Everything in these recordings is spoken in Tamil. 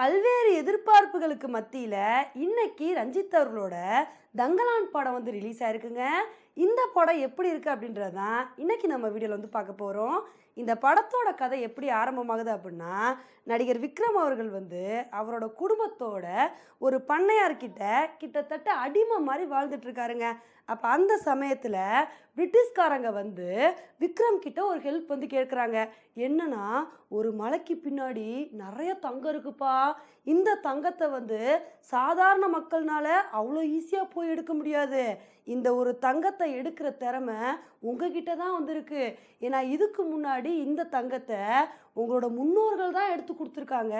பல்வேறு எதிர்பார்ப்புகளுக்கு மத்தியில் இன்னைக்கு ரஞ்சித் அவர்களோட தங்கலான் படம் வந்து ரிலீஸ் ஆயிருக்குங்க. இந்த படம் எப்படி இருக்குது அப்படின்றது தான் இன்றைக்கி நம்ம வீடியோவில் வந்து பார்க்க போகிறோம் இந்த படத்தோட கதை எப்படி ஆரம்பமாகுது அப்படின்னா நடிகர் விக்ரம் அவர்கள் வந்து அவரோட குடும்பத்தோட ஒரு பண்ணையார்கிட்ட கிட்டத்தட்ட அடிமை மாதிரி வாழ்ந்துட்டுருக்காருங்க அப்போ அந்த சமயத்தில் பிரிட்டிஷ்காரங்க வந்து விக்ரம் கிட்ட ஒரு ஹெல்ப் வந்து கேட்குறாங்க என்னன்னா ஒரு மலைக்கு பின்னாடி நிறைய தங்கம் இருக்குப்பா. இந்த தங்கத்தை வந்து சாதாரண மக்கள்னால அவ்வளோ ஈஸியாக போய் எடுக்க முடியாது. இந்த ஒரு தங்கத்தை எடுக்கிற திறமை உங்ககிட்ட தான் வந்திருக்கு. ஏன்னா இதுக்கு முன்னாடி இந்த தங்கத்தை உங்களோட முன்னோர்கள் தான் எடுத்து கொடுத்துருக்காங்க.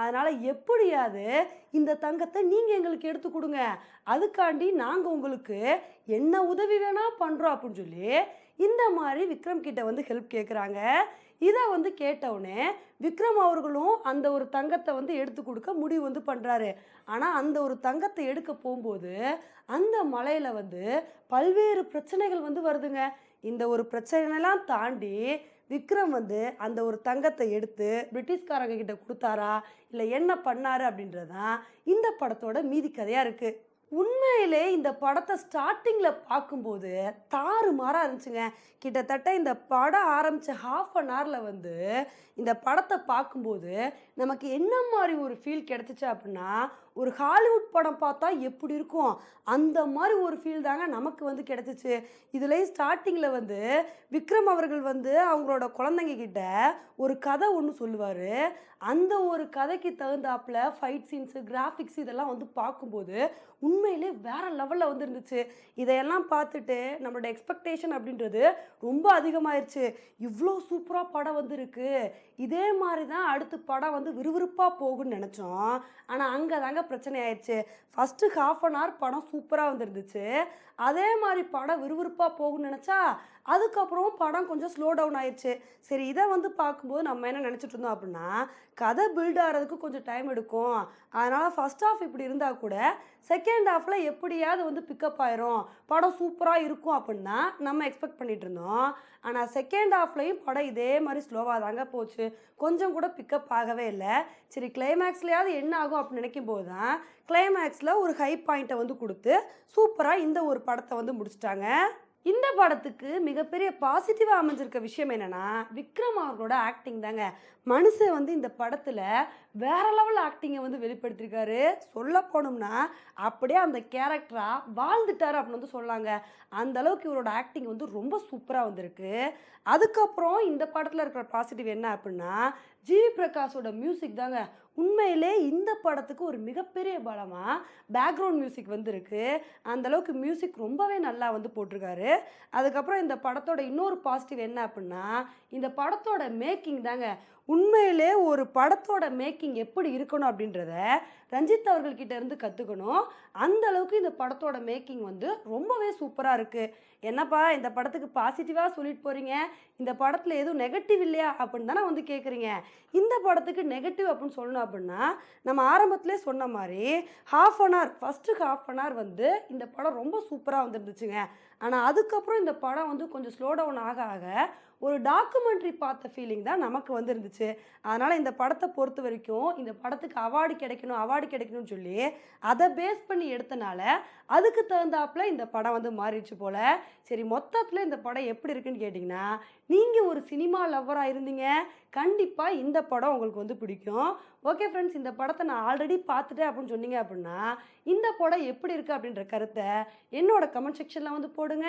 அதனால் எப்படியாவது இந்த தங்கத்தை நீங்கள் எங்களுக்கு எடுத்து கொடுங்க. அதுக்காண்டி நாங்கள் உங்களுக்கு என்ன உதவி வேணால் பண்ணுறோம் அப்படின்னு சொல்லி இந்த மாதிரி விக்ரம் கிட்ட வந்து ஹெல்ப் கேட்குறாங்க இதை வந்து கேட்டவுடனே விக்ரம் அவர்களும் அந்த ஒரு தங்கத்தை வந்து எடுத்து கொடுக்க முடிவு வந்து பண்ணுறாரு ஆனால் அந்த ஒரு தங்கத்தை எடுக்க போகும்போது அந்த மலையில் வந்து பல்வேறு பிரச்சனைகள் வந்து வருதுங்க. இந்த ஒரு பிரச்சனைலாம் தாண்டி விக்ரம் வந்து அந்த ஒரு தங்கத்தை எடுத்து பிரிட்டிஷ்காரங்க கிட்ட கொடுத்தாரா? இல்லை என்ன பண்ணாரு அப்படின்றதான் இந்த படத்தோட மீதி கதையாக இருக்குது உண்மையிலே இந்த படத்தை ஸ்டார்டிங்கில் பார்க்கும்போது தாறு மாறாக இருந்துச்சுங்க. கிட்டத்தட்ட இந்த படம் ஆரம்பித்த ஹாஃப் அன் ஹவரில் வந்து இந்த படத்தை பார்க்கும்போது நமக்கு என்ன மாதிரி ஒரு ஃபீல் கிடச்சிச்சு அப்படின்னா ஒரு ஹாலிவுட் படம் பார்த்தா எப்படி இருக்கும்? அந்த மாதிரி ஒரு ஃபீல் தாங்க நமக்கு வந்து கிடச்சிச்சு. இதுலேயும் ஸ்டார்டிங்கில் வந்து விக்ரம் அவர்கள் வந்து அவங்களோட குழந்தைங்க கிட்ட ஒரு கதை ஒன்று சொல்லுவார். அந்த ஒரு கதைக்கு தகுந்தாப்புல ஃபைட் சீன்ஸு கிராஃபிக்ஸ் இதெல்லாம் வந்து பார்க்கும்போது உண்மையிலே வேறு லெவலில் வந்து இருந்துச்சு. இதையெல்லாம் பார்த்துட்டு நம்மளோட எக்ஸ்பெக்டேஷன் அப்படின்றது ரொம்ப அதிகமாயிருச்சு. இவ்வளோ சூப்பராக படம் வந்துருக்கு. இதே மாதிரி தான் அடுத்து படம் வந்து விறுவிறுப்பாக போகும்னு நினச்சோம். ஆனால் அங்கே தாங்க பிரச்சனை ஆயிடுச்சு ஃபஸ்ட்டு ஹாஃப் அன் ஹவர் படம் சூப்பராக வந்துருந்துச்சு. அதே மாதிரி படம் விறுவிறுப்பாக போகும்னு நினச்சா அதுக்கப்புறம் படம் கொஞ்சம் ஸ்லோ டவுன் ஆயிடுச்சு. சரி இதை வந்து பார்க்கும்போது நம்ம என்ன நினச்சிட்டு இருந்தோம் அப்படின்னா கதை பில்ட் ஆகிறதுக்கு கொஞ்சம் டைம் எடுக்கும். அதனால் ஃபஸ்ட் ஹாஃப் இப்படி இருந்தால் கூட செகண்ட் ஹாஃபில் எப்படியாவது வந்து பிக்கப் ஆயிரும். படம் சூப்பராக இருக்கும் அப்படின்னா நம்ம எக்ஸ்பெக்ட் பண்ணிட்டு இருந்தோம். ஆனால் செகண்ட் ஹாஃப்லையும் படம் இதே மாதிரி ஸ்லோவாக தாங்க போச்சு. கொஞ்சம் கூட பிக்கப் ஆகவே இல்லை. சரி கிளைமேக்ஸ்லையாவது என்ன ஆகும் அப்படின்னு நினைக்கும் போது தான். கிளைமேக்ஸில் ஒரு ஹை பாயிண்ட்டை வந்து கொடுத்து சூப்பராக இந்த ஒரு படத்தை வந்து முடிச்சிட்டாங்க. இந்த படத்துக்கு மிகப்பெரிய பாசிட்டிவாக அமைஞ்சிருக்க விஷயம் என்னென்னா விக்ரம் அவர்களோட ஆக்டிங் தாங்க. மனுஷன் வந்து இந்த படத்தில் வேற லெவல் ஆக்டிங்கை வந்து வெளிப்படுத்தியிருக்காரு சொல்ல போனோம்னா அப்படியே அந்த கேரக்டராக வாழ்ந்துட்டாரு அப்படின்னு வந்து சொல்லாங்க அந்த அளவுக்கு இவரோட ஆக்டிங் வந்து ரொம்ப சூப்பராக வந்திருக்கு. அதுக்கப்புறம் இந்த படத்தில் இருக்கிற பாசிட்டிவ் என்ன அப்படின்னா ஜிவி பிரகாஷோட மியூசிக் தாங்க. உண்மையிலே இந்த படத்துக்கு ஒரு மிகப்பெரிய பலமாக பேக்ரவுண்ட் மியூசிக் வந்திருக்கு. அந்த அளவுக்கு மியூசிக் ரொம்பவே நல்லா வந்து போட்டிருக்காரு. அதுக்கப்புறம் இந்த படத்தோட இன்னொரு பாசிட்டிவ் என்ன அப்படின்னா இந்த படத்தோட மேக்கிங் தாங்க. உண்மையிலே ஒரு படத்தோட மேக்கிங் எப்படி இருக்கணும் அப்படின்றத ரஞ்சித் அவர்கள்கிட்ட இருந்து கற்றுக்கணும் அந்த அளவுக்கு இந்த படத்தோட மேக்கிங் வந்து ரொம்பவே சூப்பராக இருக்குது என்னப்பா இந்த படத்துக்கு பாசிட்டிவாக சொல்லிட்டு போகிறீங்க இந்த படத்தில் எதுவும் நெகட்டிவ் இல்லையா அப்படின்னு தானே வந்து கேட்குறீங்க இந்த படத்துக்கு நெகட்டிவ் அப்படின்னு சொல்லணும் அப்படின்னா நம்ம ஆரம்பத்திலே சொன்ன மாதிரி half an hour first half an hour வந்து இந்த படம் ரொம்ப சூப்பராக வந்துருந்துச்சுங்க. ஆனால் அதுக்கப்புறம் இந்த படம் வந்து கொஞ்சம் ஸ்லோ டவுன் ஆக ஆக ஒரு டாக்குமெண்ட்ரி பார்த்த ஃபீலிங் தான் நமக்கு வந்து இருந்துச்சு அதனால் இந்த படத்தை பொறுத்த வரைக்கும் இந்த படத்துக்கு அவார்டு கிடைக்கணும் அவார்டு கிடைக்கணும்னு சொல்லி அதை பேஸ் பண்ணி எடுத்தனால அதுக்கு தகுந்தாப்புல இந்த படம் வந்து மாறிடுச்சு போல். சரி மொத்தத்தில் இந்த படம் எப்படி இருக்குன்னு கேட்டிங்கன்னா நீங்கள் ஒரு சினிமா லவ்வராக இருந்தீங்க. கண்டிப்பாக இந்த படம் உங்களுக்கு வந்து பிடிக்கும். ஓகே ஃப்ரெண்ட்ஸ் இந்த படத்தை நான் ஆல்ரெடி பார்த்துட்டேன் அப்படின்னு சொன்னீங்க அப்படின்னா இந்த படம் எப்படி இருக்குது அப்படின்ற கருத்தை என்னோட கமெண்ட் செக்ஷனில் வந்து போடுங்க.